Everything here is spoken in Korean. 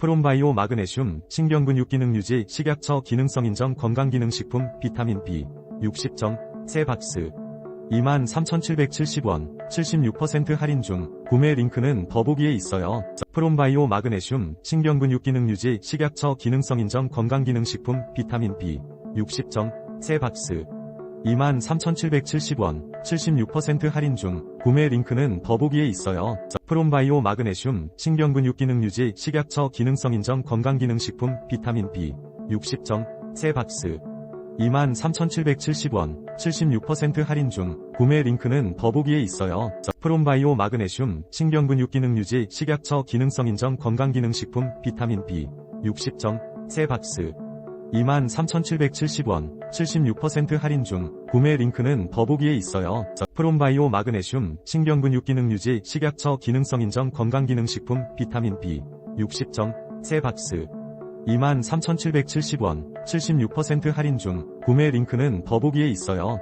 프롬바이오 마그네슘, 신경근육 기능 유지, 식약처 기능성 인정 건강기능식품, 비타민 B, 60점, 세 박스. 23,770원, 76% 할인 중, 구매 링크는 더보기에 있어요. 프롬바이오 마그네슘, 신경근육 기능 유지, 식약처 기능성 인정 건강기능식품, 비타민 B, 60점, 세 박스. 23,770원, 76% 할인 중, 구매 링크는 더보기에 있어요. 프롬바이오 마그네슘, 신경근육 기능 유지, 식약처 기능성 인정 건강기능식품, 비타민 B, 60점, 세 박스. 23,770원, 76% 할인 중, 구매 링크는 더보기에 있어요. 프롬바이오 마그네슘, 신경근육 기능 유지, 식약처 기능성 인정 건강기능식품, 비타민 B, 60점, 세 박스. 23,770원, 76% 할인 중, 구매 링크는 더보기에 있어요. 프롬바이오 마그네슘, 신경근육 기능 유지, 식약처 기능성 인정 건강기능식품, 비타민 B, 60점, 세 박스. 23,770원, 76% 할인 중, 구매 링크는 더보기에 있어요.